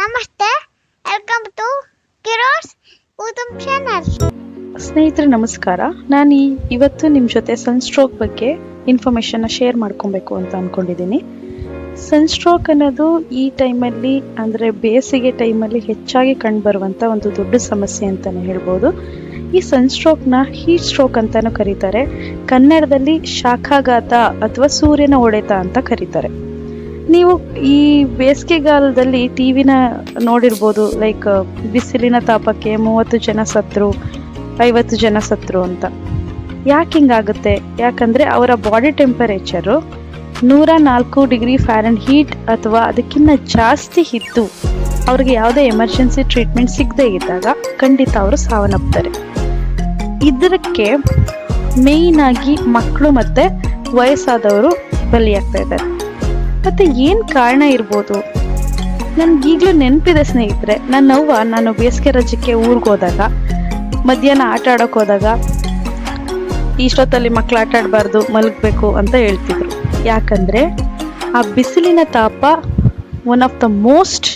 ನಮಸ್ತೆ. Welcome to Kiros YouTube channel ಸ್ನೇಹಿತರೆ, ನಮಸ್ಕಾರ. ನಾನು ಇವತ್ತು ನಿಮ್ಮ ಜೊತೆ ಸನ್ಸ್ಟ್ರೋಕ್ ಬಗ್ಗೆ ಇನ್ಫಾರ್ಮೇಷನ್ನ ಶೇರ್ ಮಾಡ್ಕೊಬೇಕು ಅಂತ ಅಂದ್ಕೊಂಡಿದ್ದೀನಿ ಸನ್ಸ್ಟ್ರೋಕ್ ಅನ್ನೋದು ಈ ಟೈಮಲ್ಲಿ ಅಂದರೆ ಬೇಸಿಗೆ ಟೈಮಲ್ಲಿ ಹೆಚ್ಚಾಗಿ ಕಂಡುಬರುವಂಥ ಒಂದು ದೊಡ್ಡ ಸಮಸ್ಯೆ ಅಂತಲೇ ಹೇಳ್ಬೋದು. ಈ ಸನ್ಸ್ಟ್ರೋಕ್ನ ಹೀಟ್ ಸ್ಟ್ರೋಕ್ ಅಂತಲೂ ಕರೀತಾರೆ. ಕನ್ನಡದಲ್ಲಿ ಶಾಖಾಘಾತ ಅಥವಾ ಸೂರ್ಯನ ಒಡೆತ ಅಂತ ಕರೀತಾರೆ. ನೀವು ಈ ಬೇಸಿಗೆಗಾಲದಲ್ಲಿ ಟಿವಿನ ನೋಡಿರ್ಬೋದು ಲೈಕ್ ಬಿಸಿಲಿನ ತಾಪಕ್ಕೆ ಮೂವತ್ತು ಜನ ಸತ್ರು, ಐವತ್ತು ಜನ ಸತ್ರು ಅಂತ. ಯಾಕೆ ಹಿಂಗಾಗುತ್ತೆ? ಯಾಕಂದರೆ ಅವರ ಬಾಡಿ ಟೆಂಪರೇಚರು ನೂರ ನಾಲ್ಕು ಡಿಗ್ರಿ ಫ್ಯಾರನ್ ಹೀಟ್ ಅಥವಾ ಅದಕ್ಕಿಂತ ಜಾಸ್ತಿ ಇದ್ದು, ಅವ್ರಿಗೆ ಯಾವುದೇ ಎಮರ್ಜೆನ್ಸಿ ಟ್ರೀಟ್ಮೆಂಟ್ ಸಿಗದೇ ಇದ್ದಾಗ ಖಂಡಿತ ಅವರು ಸಾವನ್ನಪ್ತಾರೆ. ಇದಕ್ಕೆ ಮೇಯ್ನಾಗಿ ಮಕ್ಕಳು ಮತ್ತು ವಯಸ್ಸಾದವರು ಬಲಿಯಾಗ್ತಾ ಇದ್ದಾರೆ. ಮತ್ತು ಏನು ಕಾರಣ ಇರ್ಬೋದು? ನನ್ಗೆ ಈಗಲೂ ನೆನಪಿದೆ ಸ್ನೇಹಿತರೆ ನನ್ನ ಅವ್ವ ನಾನು ಬೇಸಿಗೆ ರಜಕ್ಕೆ ಊರಿಗೆ ಹೋದಾಗ, ಮಧ್ಯಾಹ್ನ ಆಟ ಆಡೋಕೆ ಹೋದಾಗ, ಇಷ್ಟೊತ್ತಲ್ಲಿ ಮಕ್ಳು ಆಟ ಆಡಬಾರ್ದು, ಮಲಗಬೇಕು ಅಂತ ಹೇಳ್ತಿದ್ರು. ಯಾಕಂದರೆ ಆ ಬಿಸಿಲಿನ ತಾಪ one of the most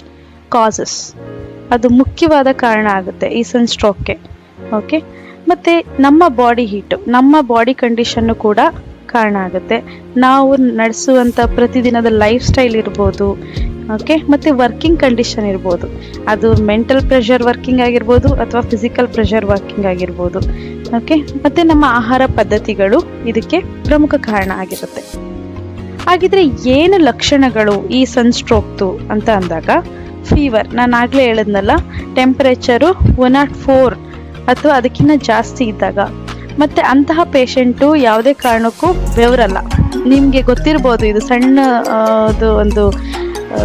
causes ಅದು ಮುಖ್ಯವಾದ ಕಾರಣ ಆಗುತ್ತೆ ಈ ಸನ್ ಸ್ಟ್ರೋಕ್ಗೆ ಓಕೆ ಮತ್ತು ನಮ್ಮ ಬಾಡಿ ಹೀಟು ನಮ್ಮ ಬಾಡಿ ಕಂಡೀಷನ್ನು ಕೂಡ ಕಾರಣ ಆಗುತ್ತೆ. ನಾವು ನಡೆಸುವಂಥ ಪ್ರತಿದಿನದ ಲೈಫ್ ಸ್ಟೈಲ್ ಇರ್ಬೋದು ಓಕೆ ಮತ್ತು ವರ್ಕಿಂಗ್ ಕಂಡೀಷನ್ ಇರ್ಬೋದು. ಅದು ಮೆಂಟಲ್ ಪ್ರೆಷರ್ ವರ್ಕಿಂಗ್ ಆಗಿರ್ಬೋದು ಅಥವಾ ಫಿಸಿಕಲ್ ಪ್ರೆಷರ್ ವರ್ಕಿಂಗ್ ಆಗಿರ್ಬೋದು ಓಕೆ ಮತ್ತು ನಮ್ಮ ಆಹಾರ ಪದ್ಧತಿಗಳು ಇದಕ್ಕೆ ಪ್ರಮುಖ ಕಾರಣ ಆಗಿರುತ್ತೆ. ಹಾಗಿದ್ರೆ ಏನು ಲಕ್ಷಣಗಳು ಈ ಸನ್ಸ್ಟ್ರೋಕ್ದು ಅಂತ ಅಂದಾಗ ಫೀವರ್ ನಾನು ಆಗಲೇ ಹೇಳಿದ್ನಲ್ಲ ಟೆಂಪ್ರೇಚರು ಒನ್ ನಾಟ್ ಫೋರ್ ಅಥವಾ ಅದಕ್ಕಿಂತ ಜಾಸ್ತಿ ಇದ್ದಾಗ ಮತ್ತು ಅಂತಹ ಪೇಷಂಟು ಯಾವುದೇ ಕಾರಣಕ್ಕೂ ಬೆವರಲ್ಲ. ನಿಮಗೆ ಗೊತ್ತಿರ್ಬೋದು ಇದು ಸಣ್ಣ ಅದು ಒಂದು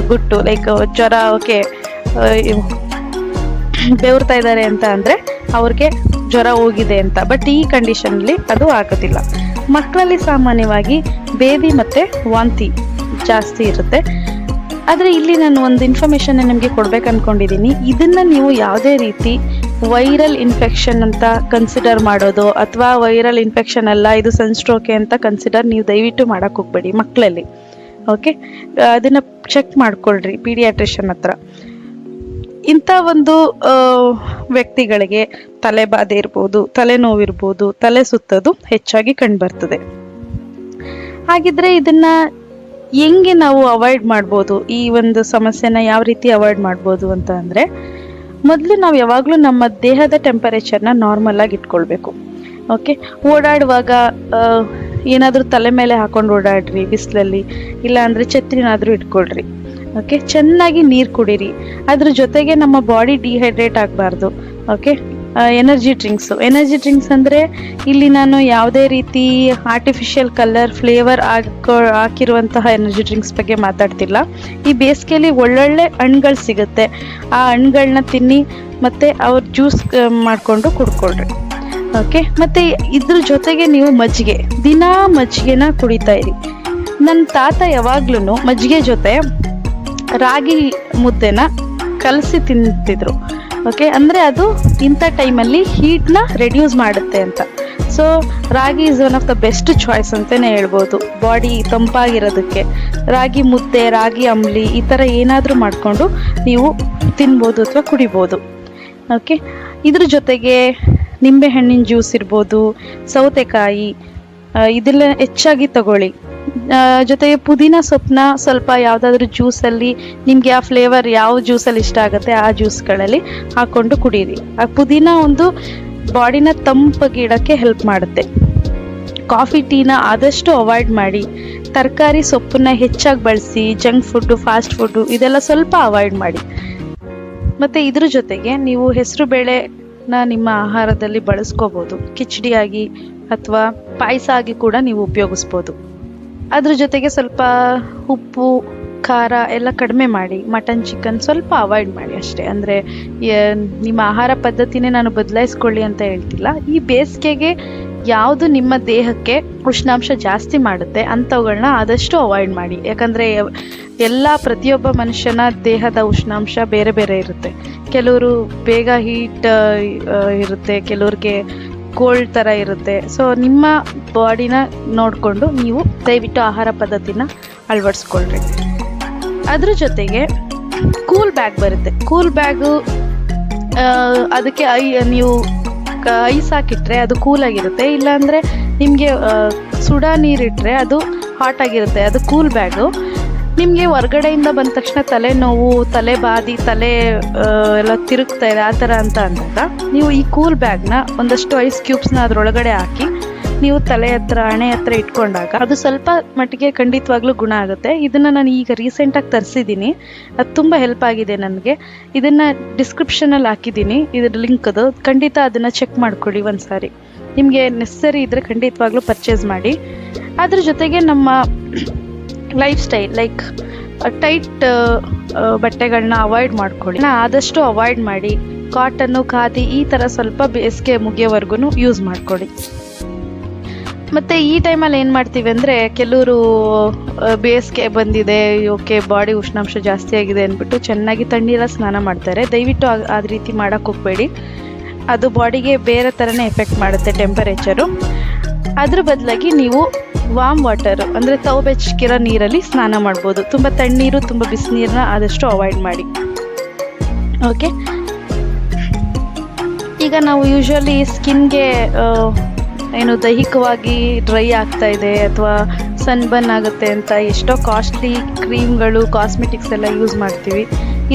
ಗುಟ್ಟು ಲೈಕ್ ಜ್ವರ, ಓಕೆ ಬೆವರ್ತಾ ಇದ್ದಾರೆ ಅಂತ ಅಂದರೆ ಅವ್ರಿಗೆ ಜ್ವರ ಹೋಗಿದೆ ಅಂತ. ಬಟ್ ಈ ಕಂಡೀಷನಲ್ಲಿ ಅದು ಆಗೋದಿಲ್ಲ. ಮಕ್ಕಳಲ್ಲಿ ಸಾಮಾನ್ಯವಾಗಿ ಬೇದಿ ಮತ್ತು ವಾಂತಿ ಜಾಸ್ತಿ ಇರುತ್ತೆ. ಆದರೆ ಇಲ್ಲಿ ನಾನು ಒಂದು ಇನ್ಫಾರ್ಮೇಷನ್ನ ನಿಮಗೆ ಕೊಡ್ಬೇಕು ಅಂದ್ಕೊಂಡಿದ್ದೀನಿ ಇದನ್ನು ನೀವು ಯಾವುದೇ ರೀತಿ ವೈರಲ್ ಇನ್ಫೆಕ್ಷನ್ ಅಂತ ಕನ್ಸಿಡರ್ ಮಾಡೋದು ಅಥವಾ ವೈರಲ್ ಇನ್ಫೆಕ್ಷನ್ ಅಲ್ಲ, ಇದು ಸನ್ಸ್ಟ್ರೋಕೆ ಅಂತ ಕನ್ಸಿಡರ್ ನೀವು ದಯವಿಟ್ಟು ಮಾಡಕ್ಕೆ ಹೋಗ್ಬೇಡಿ ಮಕ್ಕಳಲ್ಲಿ ಓಕೆ ಅದನ್ನ ಚೆಕ್ ಮಾಡ್ಕೊಳ್ರಿ ಪೀಡಿಯಾಟ್ರಿಷನ್ ಹತ್ರ. ಇಂಥ ಒಂದು ವ್ಯಕ್ತಿಗಳಿಗೆ ತಲೆಬಾಧೆ ಇರ್ಬೋದು, ತಲೆನೋವಿರ್ಬೋದು, ತಲೆ ಸುತ್ತೋದು ಹೆಚ್ಚಾಗಿ ಕಂಡುಬರ್ತದೆ ಹಾಗಿದ್ರೆ ಇದನ್ನ ಹೆಂಗೆ ನಾವು ಅವಾಯ್ಡ್ ಮಾಡ್ಬೋದು? ಈ ಒಂದು ಸಮಸ್ಯೆನ ಯಾವ ರೀತಿ ಅವಾಯ್ಡ್ ಮಾಡ್ಬೋದು ಅಂತ ಅಂದರೆ ಮೊದಲು ನಾವು ಯಾವಾಗಲೂ ನಮ್ಮ ದೇಹದ ಟೆಂಪರೇಚರ್ನ ನಾರ್ಮಲ್ ಆಗಿ ಇಟ್ಕೊಳ್ಬೇಕು. ಓಕೆ ಓಡಾಡುವಾಗ ಏನಾದರೂ ತಲೆ ಮೇಲೆ ಹಾಕೊಂಡು ಓಡಾಡ್ರಿ, ಬಿಸಿಲಲ್ಲಿ, ಇಲ್ಲಾಂದರೆ ಛತ್ರಿನಾದರೂ ಇಟ್ಕೊಳ್ರಿ. ಓಕೆ ಚೆನ್ನಾಗಿ ನೀರು ಕುಡೀರಿ. ಅದ್ರ ಜೊತೆಗೆ ನಮ್ಮ ಬಾಡಿ ಡಿಹೈಡ್ರೇಟ್ ಆಗಬಾರ್ದು. Okay energy drinks energy drinks ಅಂದರೆ ಇಲ್ಲಿ ನಾನು ಯಾವುದೇ ರೀತಿ ಆರ್ಟಿಫಿಷಿಯಲ್ ಕಲರ್ ಫ್ಲೇವರ್ ಹಾಕೋ, ಹಾಕಿರುವಂತಹ ಎನರ್ಜಿ ಡ್ರಿಂಕ್ಸ್ ಬಗ್ಗೆ ಮಾತಾಡ್ತಿಲ್ಲ. ಈ ಬೇಸಿಗೆಯಲ್ಲಿ ಒಳ್ಳೊಳ್ಳೆ ಹಣ್ಗಳು ಸಿಗುತ್ತೆ. ಆ ಹಣ್ಗಳನ್ನ ತಿನ್ನಿ, ಮತ್ತು ಅವ್ರ ಜ್ಯೂಸ್ ಮಾಡಿಕೊಂಡು ಕುಡ್ಕೊಳ್ರಿ. ಓಕೆ ಮತ್ತು ಇದ್ರ ಜೊತೆಗೆ ನೀವು ಮಜ್ಜಿಗೆ. ದಿನಾ ಮಜ್ಜಿಗೆನ ಕುಡಿತಾ ಇರಿ. ನನ್ನ ತಾತ ಯಾವಾಗ್ಲೂ ಮಜ್ಜಿಗೆ ಜೊತೆ ರಾಗಿ ಮುದ್ದೆನ ಕಲಸಿ ತಿಂತಿದ್ರು. ಓಕೆ ಅಂದರೆ ಅದು ಇಂಥ ಟೈಮಲ್ಲಿ ಹೀಟ್ನ ರೆಡ್ಯೂಸ್ ಮಾಡುತ್ತೆ ಅಂತ. So ragi is one of the best choice ಅಂತಲೇ ಹೇಳ್ಬೋದು. ಬಾಡಿ ತಂಪಾಗಿರೋದಕ್ಕೆ. ರಾಗಿ ಮುದ್ದೆ, ರಾಗಿ ಅಂಬ್ಲಿ ಈ ಥರ ಏನಾದರೂ ಮಾಡಿಕೊಂಡು ನೀವು ತಿನ್ಬೋದು ಅಥವಾ ಕುಡಿಬೋದು. ಓಕೆ ಇದ್ರ ಜೊತೆಗೆ ನಿಂಬೆಹಣ್ಣಿನ ಜ್ಯೂಸ್ ಇರ್ಬೋದು, ಸೌತೆಕಾಯಿ ಇದೆಲ್ಲ ಹೆಚ್ಚಾಗಿ ತಗೊಳ್ಳಿ. ಜೊತೆಗೆ ಪುದೀನ ಸೊಪ್ಪನ್ನ ಸ್ವಲ್ಪ ಯಾವುದಾದ್ರೂ ಜ್ಯೂಸಲ್ಲಿ ನಿಮಗೆ ಆ ಫ್ಲೇವರ್ ಯಾವ ಜ್ಯೂಸಲ್ಲಿ ಇಷ್ಟ ಆಗುತ್ತೆ ಆ ಜ್ಯೂಸ್ಗಳಲ್ಲಿ ಹಾಕ್ಕೊಂಡು ಕುಡೀರಿ. ಆ ಪುದೀನ ಒಂದು ಬಾಡಿನ ತಂಪಾಗಿಡೋಕ್ಕೆ ಹೆಲ್ಪ್ ಮಾಡುತ್ತೆ. ಕಾಫಿ ಟೀನ ಆದಷ್ಟು ಅವಾಯ್ಡ್ ಮಾಡಿ, ತರಕಾರಿ ಸೊಪ್ಪನ್ನ ಹೆಚ್ಚಾಗಿ ಬಳಸಿ ಜಂಕ್ ಫುಡ್ಡು ಫಾಸ್ಟ್ ಫುಡ್ಡು ಇದೆಲ್ಲ ಸ್ವಲ್ಪ ಅವಾಯ್ಡ್ ಮಾಡಿ. ಮತ್ತು ಇದ್ರ ಜೊತೆಗೆ ನೀವು ಹೆಸರು ಬೇಳೆನ ನಿಮ್ಮ ಆಹಾರದಲ್ಲಿ ಬಳಸ್ಕೋಬೋದು. ಕಿಚಡಿಯಾಗಿ ಅಥವಾ ಪಾಯಸ ಆಗಿ ಕೂಡ ನೀವು ಉಪಯೋಗಿಸ್ಬೋದು. ಅದ್ರ ಜೊತೆಗೆ ಸ್ವಲ್ಪ ಉಪ್ಪು, ಖಾರ ಎಲ್ಲ ಕಡಿಮೆ ಮಾಡಿ ಮಟನ್ ಚಿಕನ್ ಸ್ವಲ್ಪ ಅವಾಯ್ಡ್ ಮಾಡಿ ಅಷ್ಟೇ. ಅಂದರೆ ನಿಮ್ಮ ಆಹಾರ ಪದ್ಧತಿನೇ ನಾನು ಬದಲಾಯಿಸ್ಕೊಳ್ಳಿ ಅಂತ ಹೇಳ್ತಿಲ್ಲ. ಈ ಬೇಸಿಗೆಗೆ ಯಾವುದು ನಿಮ್ಮ ದೇಹಕ್ಕೆ ಉಷ್ಣಾಂಶ ಜಾಸ್ತಿ ಮಾಡುತ್ತೆ ಅಂಥವುಗಳನ್ನ ಆದಷ್ಟು ಅವಾಯ್ಡ್ ಮಾಡಿ. ಯಾಕಂದರೆ, ಎಲ್ಲ ಪ್ರತಿಯೊಬ್ಬ ಮನುಷ್ಯನ ದೇಹದ ಉಷ್ಣಾಂಶ ಬೇರೆ ಬೇರೆ ಇರುತ್ತೆ. ಕೆಲವರು ಬೇಗ ಹೀಟ್ ಇರುತ್ತೆ, ಕೆಲವ್ರಿಗೆ ಕೋಲ್ಡ್ ಥರ ಇರುತ್ತೆ. ಸೊ ನಿಮ್ಮ ಬಾಡಿನ ನೋಡಿಕೊಂಡು ನೀವು ದಯವಿಟ್ಟು ಆಹಾರ ಪದ್ಧತಿನ ಅಳವಡಿಸ್ಕೊಳ್ರಿ. ಅದ್ರ ಜೊತೆಗೆ ಕೂಲ್ ಬ್ಯಾಗ್ ಬರುತ್ತೆ. ಕೂಲ್ ಬ್ಯಾಗು ಅದಕ್ಕೆ ಐ, ನೀವು ಐಸ್ ಹಾಕಿಟ್ರೆ ಅದು ಕೂಲ್ ಆಗಿರುತ್ತೆ. ಇಲ್ಲಾಂದರೆ ನಿಮಗೆ ಸುಡಾ ನೀರಿಟ್ಟರೆ ಅದು ಹಾಟ್ ಆಗಿರುತ್ತೆ. ಅದು ಕೂಲ್ ಬ್ಯಾಗು ನಿಮಗೆ ಹೊರ್ಗಡೆಯಿಂದ ಬಂದ ತಕ್ಷಣ ತಲೆನೋವು, ತಲೆ ಬಾದಿ ತಲೆ ಎಲ್ಲ ತಿರುಗ್ತಾ ಇದೆ, ಆ ಥರ ಅಂತ ಅಂದಾಗ ನೀವು ಈ ಕೂಲ್ ಬ್ಯಾಗ್ನ ಒಂದಷ್ಟು ಐಸ್ ಕ್ಯೂಬ್ಸ್ನ ಅದರೊಳಗಡೆ ಹಾಕಿ, ನೀವು ತಲೆ ಹತ್ರ, ಹಣೆ ಹತ್ರ ಇಟ್ಕೊಂಡಾಗ ಅದು ಸ್ವಲ್ಪ ಮಟ್ಟಿಗೆ ಖಂಡಿತವಾಗ್ಲೂ ಗುಣ ಆಗುತ್ತೆ. ಇದನ್ನು ನಾನು ಈಗ ರೀಸೆಂಟಾಗಿ ತರಿಸಿದ್ದೀನಿ ಅದು ತುಂಬ ಹೆಲ್ಪ್ ಆಗಿದೆ ನನಗೆ. ಇದನ್ನು ಡಿಸ್ಕ್ರಿಪ್ಷನಲ್ಲಿ ಹಾಕಿದ್ದೀನಿ ಇದ್ರ ಲಿಂಕ್ ಅದು. ಖಂಡಿತ ಅದನ್ನು ಚೆಕ್ ಮಾಡ್ಕೊಳ್ಳಿ ಒಂದು ಸಾರಿ ನಿಮಗೆ ನೆಸ್ಸರಿ ಇದ್ದರೆ ಖಂಡಿತವಾಗ್ಲೂ ಪರ್ಚೇಸ್ ಮಾಡಿ. ಅದ್ರ ಜೊತೆಗೆ ನಮ್ಮ ಲೈಫ್ ಸ್ಟೈಲ್ ಲೈಕ್ ಟೈಟ್ ಬಟ್ಟೆಗಳನ್ನ ಅವಾಯ್ಡ್ ಮಾಡ್ಕೊಳ್ಳಿ. ಆದಷ್ಟು ಅವಾಯ್ಡ್ ಮಾಡಿ ಕಾಟನ್ನು ಖಾದಿ, ಈ ಥರ ಸ್ವಲ್ಪ ಬೇಸಿಗೆ ಮುಗಿಯೋವರೆಗೂ ಯೂಸ್ ಮಾಡ್ಕೊಳ್ಳಿ. ಮತ್ತು ಈ ಟೈಮಲ್ಲಿ ಏನು ಮಾಡ್ತೀವಿ ಅಂದರೆ, ಕೆಲವರು ಬೇಸಿಗೆ ಬಂದಿದೆ, ಓಕೆ ಬಾಡಿ ಉಷ್ಣಾಂಶ ಜಾಸ್ತಿ ಆಗಿದೆ ಅಂದ್ಬಿಟ್ಟು ಚೆನ್ನಾಗಿ ತಣ್ಣೀರ ಸ್ನಾನ ಮಾಡ್ತಾರೆ. ದಯವಿಟ್ಟು ಆ ರೀತಿ ಮಾಡೋಕ್ಕೆ ಹೋಗಬೇಡಿ. ಅದು ಬಾಡಿಗೆ ಬೇರೆ ಥರನೇ ಎಫೆಕ್ಟ್ ಮಾಡುತ್ತೆ ಟೆಂಪರೇಚರು ಅದ್ರ ಬದಲಾಗಿ ನೀವು ವಾಮ್ ವಾಟರ್ ಅಂದರೆ ತವ ಬೆಚ್ಚಗಿರೋ ನೀರಲ್ಲಿ ಸ್ನಾನ ಮಾಡ್ಬೋದು. ತುಂಬ ತಣ್ಣೀರು, ತುಂಬ ಬಿಸಿನೀರನ್ನ ಆದಷ್ಟು ಅವಾಯ್ಡ್ ಮಾಡಿ. ಓಕೆ? ಈಗ ನಾವು ಯೂಶ್ವಲಿ ಸ್ಕಿನ್ಗೆ ಏನು ದೈಹಿಕವಾಗಿ ಡ್ರೈ ಆಗ್ತಾ ಇದೆ ಅಥವಾ ಸನ್ಬರ್ನ್ ಆಗುತ್ತೆ ಅಂತ ಎಷ್ಟೋ ಕಾಸ್ಟ್ಲಿ ಕ್ರೀಮ್ಗಳು, ಕಾಸ್ಮೆಟಿಕ್ಸ್ ಎಲ್ಲ ಯೂಸ್ ಮಾಡ್ತೀವಿ.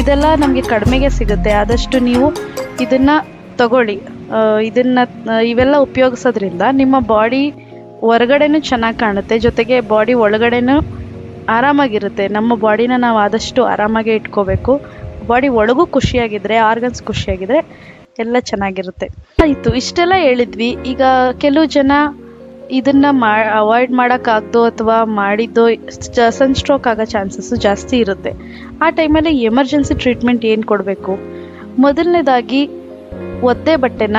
ಇದೆಲ್ಲ ನಮಗೆ ಕಡಿಮೆಗೆ ಸಿಗುತ್ತೆ. ಆದಷ್ಟು ನೀವು ಇದನ್ನು ತಗೊಳ್ಳಿ. ಇದನ್ನು ಇವೆಲ್ಲ ಉಪಯೋಗಿಸೋದ್ರಿಂದ ನಿಮ್ಮ ಬಾಡಿ ಹೊರಗಡೆನೂ ಚೆನ್ನಾಗಿ ಕಾಣುತ್ತೆ. ಜೊತೆಗೆ ಬಾಡಿ ಒಳಗಡೆನೂ ಆರಾಮಾಗಿರುತ್ತೆ. ನಮ್ಮ ಬಾಡಿನ ನಾವು ಆದಷ್ಟು ಆರಾಮಾಗೆ ಇಟ್ಕೋಬೇಕು. ಬಾಡಿ ಒಳಗೂ ಖುಷಿಯಾಗಿದ್ರೆ ಆರ್ಗನ್ಸ್ ಖುಷಿಯಾಗಿದ್ರೆ ಎಲ್ಲ ಚೆನ್ನಾಗಿರುತ್ತೆ. ಆಯಿತು, ಇಷ್ಟೆಲ್ಲ ಹೇಳಿದ್ವಿ. ಈಗ ಕೆಲವು ಜನ ಇದನ್ನ ಮಾ ಅವಾಯ್ಡ್ ಮಾಡೋಕ್ಕಾಗ್ದೋ ಅಥವಾ ಮಾಡಿದ್ದೋ ಸನ್ ಸ್ಟ್ರೋಕ್ ಆಗೋ ಚಾನ್ಸಸ್ಸು ಜಾಸ್ತಿ ಇರುತ್ತೆ. ಆ ಟೈಮಲ್ಲಿ ಎಮರ್ಜೆನ್ಸಿ ಟ್ರೀಟ್ಮೆಂಟ್ ಏನು ಕೊಡಬೇಕು? ಮೊದಲನೇದಾಗಿ ಒದ್ದೆ ಬಟ್ಟೆನ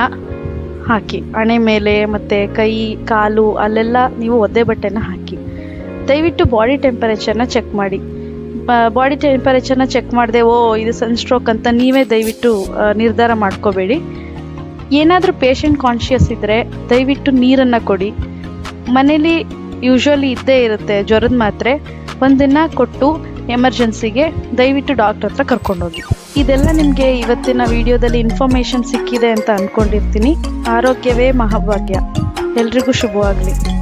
ಹಾಕಿ. ಹಣೆ ಮೇಲೆ ಮತ್ತು ಕೈ, ಕಾಲು, ಅಲ್ಲೆಲ್ಲ ನೀವು ಒದ್ದೆ ಬಟ್ಟೆನ ಹಾಕಿ. ದಯವಿಟ್ಟು ಬಾಡಿ ಟೆಂಪರೇಚರ್ನ ಚೆಕ್ ಮಾಡಿ. ಬಾಡಿ ಟೆಂಪರೇಚರ್ನ ಚೆಕ್ ಮಾಡಿದೆ, ಓ, ಇದು ಸನ್ಸ್ಟ್ರೋಕ್ ಅಂತ ನೀವೇ ದಯವಿಟ್ಟು ನಿರ್ಧಾರ ಮಾಡ್ಕೋಬೇಡಿ. ಏನಾದರೂ ಪೇಷಂಟ್ ಕಾನ್ಷಿಯಸ್ ಇದ್ದರೆ ದಯವಿಟ್ಟು ನೀರನ್ನು ಕೊಡಿ. ಮನೇಲಿ ಯೂಶ್ವಲಿ ಇದ್ದೇ ಇರುತ್ತೆ, ಜ್ವರದ ಮಾತ್ರೆ. ಒಂದಿನ ಕೊಟ್ಟು ಎಮರ್ಜೆನ್ಸಿಗೆ ದಯವಿಟ್ಟು ಡಾಕ್ಟರ್ ಹತ್ರ ಕರ್ಕೊಂಡೋಗಿ. ಇದೆಲ್ಲ ನಿಮಗೆ ಇವತ್ತಿನ ವಿಡಿಯೋದಲ್ಲಿ ಇನ್ಫಾರ್ಮೇಷನ್ ಸಿಕ್ಕಿದೆ ಅಂತ ಅಂದ್ಕೊಂಡಿರ್ತೀನಿ ಆರೋಗ್ಯವೇ ಮಹಾಭಾಗ್ಯ. ಎಲ್ರಿಗೂ ಶುಭವಾಗಲಿ.